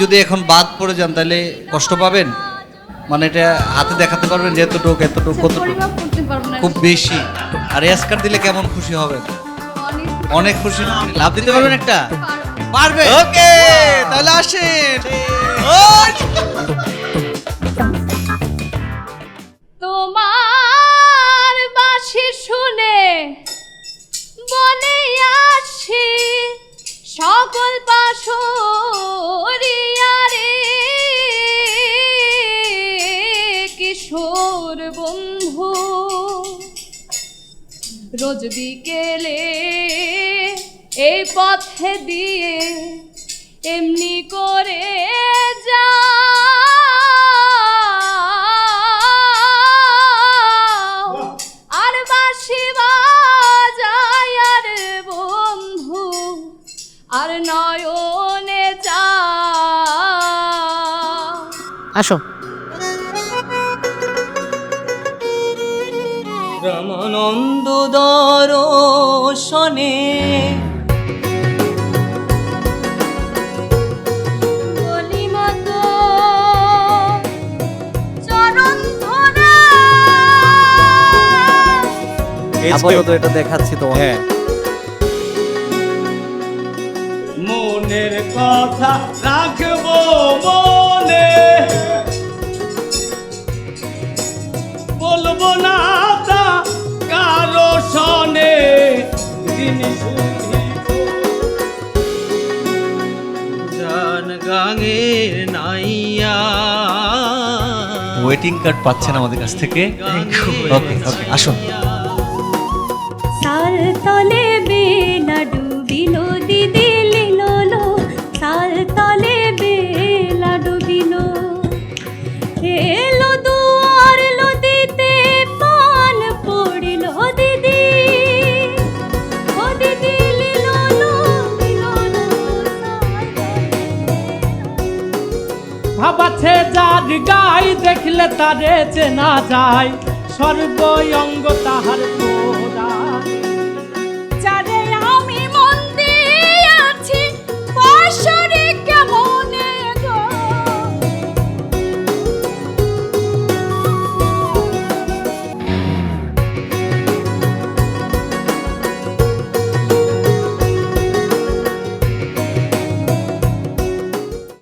যদি এখন বাদ পড়ে যান তাহলে কষ্ট পাবেন? মানে এটা হাতে দেখাতে পারবেন যে এতটুক এতটুক কতটুক। খুব বেশি। আর এসকার দিলে কেমন খুশি হবে অনেক খুশি। লাভ দিতে পারবেন একটা? পারব। পারবে ওকে তাহলে আসেন। বন্ধু রোজ বিকেলে এই পথে দিয়ে এমনি করে আর বাজায় আর আর আসো। রামানন্দ দর্শনে। আপাতত এটা দেখাচ্ছি তোমার হ্যাঁ। মনের কথা রাখব মনে। গাঙের নাইয়া। ওয়েটিং কার্ড পাচ্ছেন আমাদের কাছ থেকে। ওকে ওকে আসুন। সাল তলে গাই দেখলে তারে চেনা যায়। সর্বঙ্গ তাহার